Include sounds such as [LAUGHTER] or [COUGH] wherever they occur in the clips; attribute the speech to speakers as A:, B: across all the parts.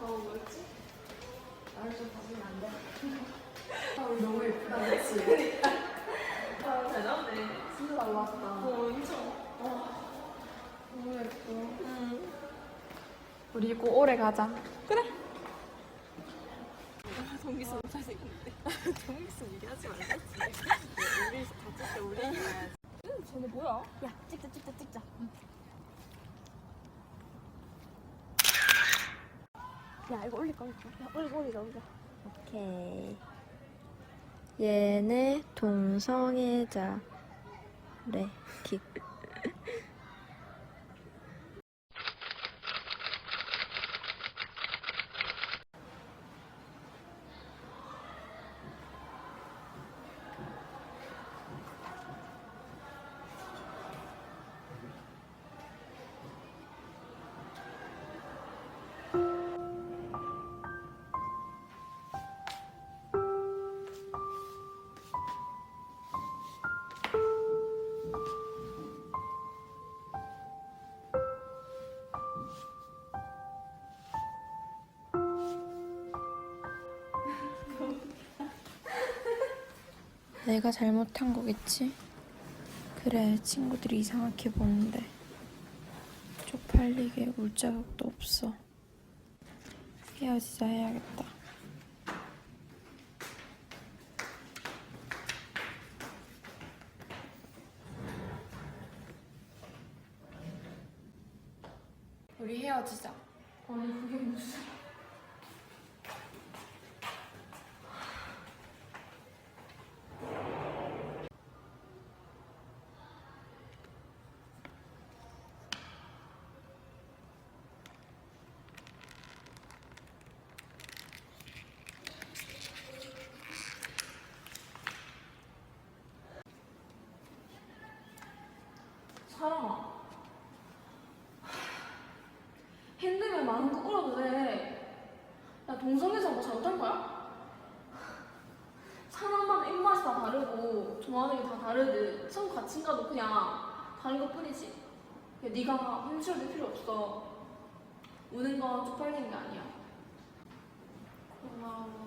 A: 어, 뭐였지? 나를 좀 봐주면 안 돼? [LAUGHS] 아, 우리 너무 예쁘다, 그치?
B: 아, 잘 나오네.
A: 진짜 잘 나왔다.
B: 어, 인정.
A: 너무 예뻐.
B: 음.
A: 우리 이거 오래 가자.
B: 동기수 잘생겼는데. [LAUGHS] 동기수 얘기하지 말자. 우리 같이 때 우리 얘기해야지.
A: 쟤네 뭐야? 야, 찍자, 찍자, 찍자. 야, 이거 올릴까, 올릴까? 야, 올리자, 올리자, 올리자.
C: 오케이. 얘네 동성애자. 래 킥. 내가 잘못한 거겠지? 그래, 친구들이 이상하게 보는데. 쪽팔리게 울 자격도 없어. 헤어지자 해야겠다.
A: 우리 헤어지자. 아니, 그게 무슨. 사랑아. 힘들면 마음껏 울어도 돼. 나 동성애자 뭐 잘못한 거야? 사람마다 입맛이 다 다르고 좋아하는 게 다 다르듯 성 가치인가도 그냥 다른 것 뿐이지. 야, 네가 훔쳐도 필요 없어. 우는 건 쪽팔리는 게 아니야. 고마워.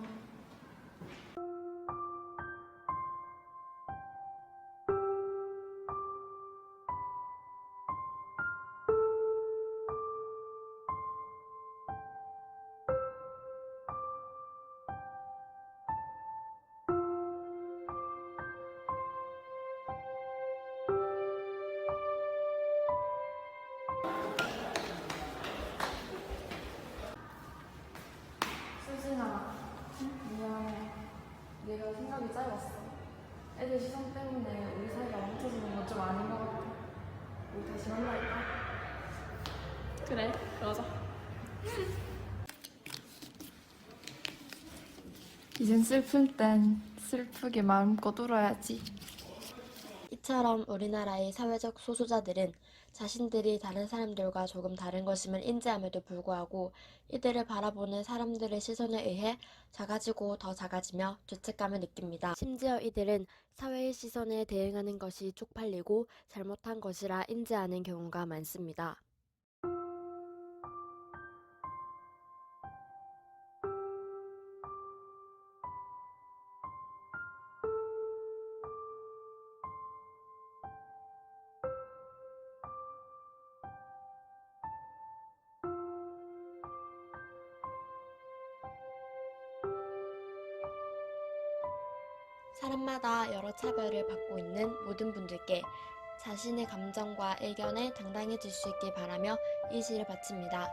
A: 내가 생각이 짧았어. 애들 시선 때문에 우리 사이가 멈춰지는 건 좀 아닌 것 같아. 우리 다시 만날까?
B: 그래, 그러자.
A: 이젠 슬픈 땐 슬프게 마음껏 울어야지.
C: 이처럼 우리나라의 사회적 소수자들은 자신들이 다른 사람들과 조금 다른 것임을 인지함에도 불구하고 이들을 바라보는 사람들의 시선에 의해 작아지고 더 작아지며 죄책감을 느낍니다. 심지어 이들은 사회의 시선에 대응하는 것이 쪽팔리고 잘못한 것이라 인지하는 경우가 많습니다. 사람마다 여러 차별을 받고 있는 모든 분들께 자신의 감정과 의견에 당당해질 수 있길 바라며 이 시를 바칩니다.